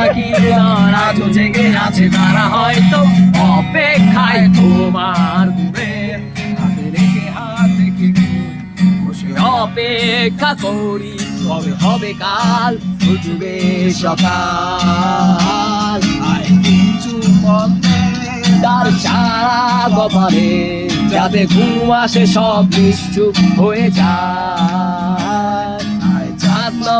নাকি যারা তো জেগে আছে তারা হয়তো অপেক্ষায় তোমার অপেক্ষা করি, কবে হবে কাল? উঠবে সকাল। কিছু তার সারা কপালে যাতে ঘুম আসে সব নিশ্চুপ হয়ে যায়।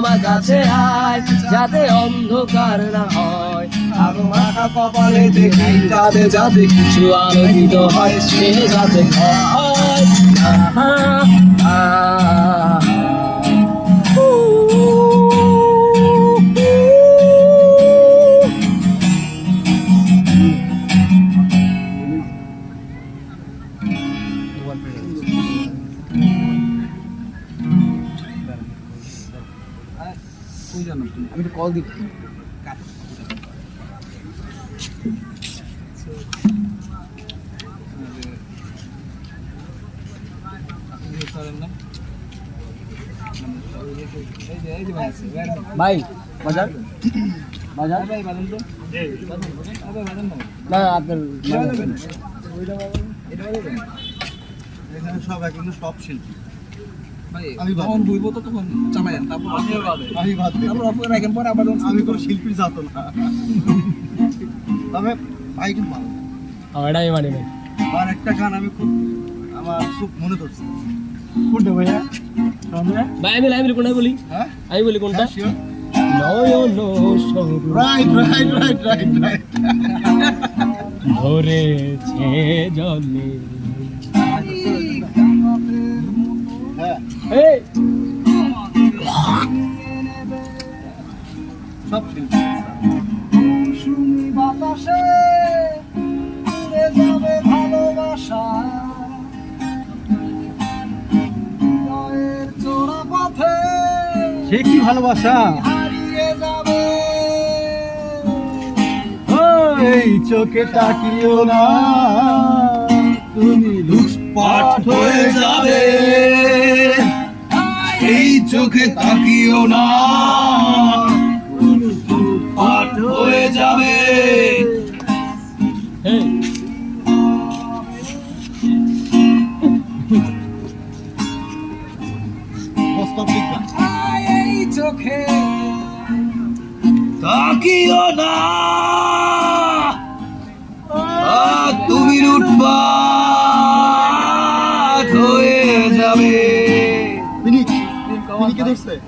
মামা কাছে আয় যাতে অন্ধকার না হয়। আলো মাখা কপালে দেখি যাতে যাতে কিছু আলোকিত হয় সে যাতে আহা, আহা। আমি একটু কল দিই ভাই বাজার? বাজার? না। আপনার সব এখন সব শিল্পী। ভাই আমি যখন বইব তো তখন চালাইন তারপর আমি বাদ দিই। তারপর অফ করে রাখেন পরে আবার আমি কোনো শিল্পীর জাত না। তবে ভাই কিন্তু ভালো। এটাই মানে ভাই। আর একটা গান আমি খুব আমার খুব মনে ধরছে কোনটা ভাইয়া? ভাই আমি আমি কোনটা বলি? হ্যাঁ? আমি বলি কোনটা? নয়ন সরু right right right right right ধরেছে জলে। সব শিল্পী বাতাসে উড়ে যাবে ভালোবাসা। চোরা পথে সে কি ভালোবাসা? হারিয়ে যাবে। চোখে তাকিও না। তুমি লুটপাট হয়ে যাবে। এই চোখে তাকিও না। হয়ে যাবে। এই চোখে। তাকিও না। তুমি লুটপাট হয়ে যাবে। তিনি তিনি কে দেখছে।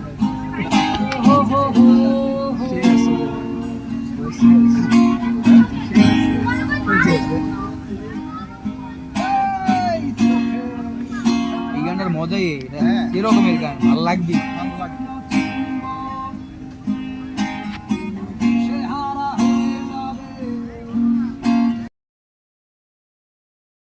এই গানটার মজাই। এরকমের গান ভালো লাগবে ভালো লাগবে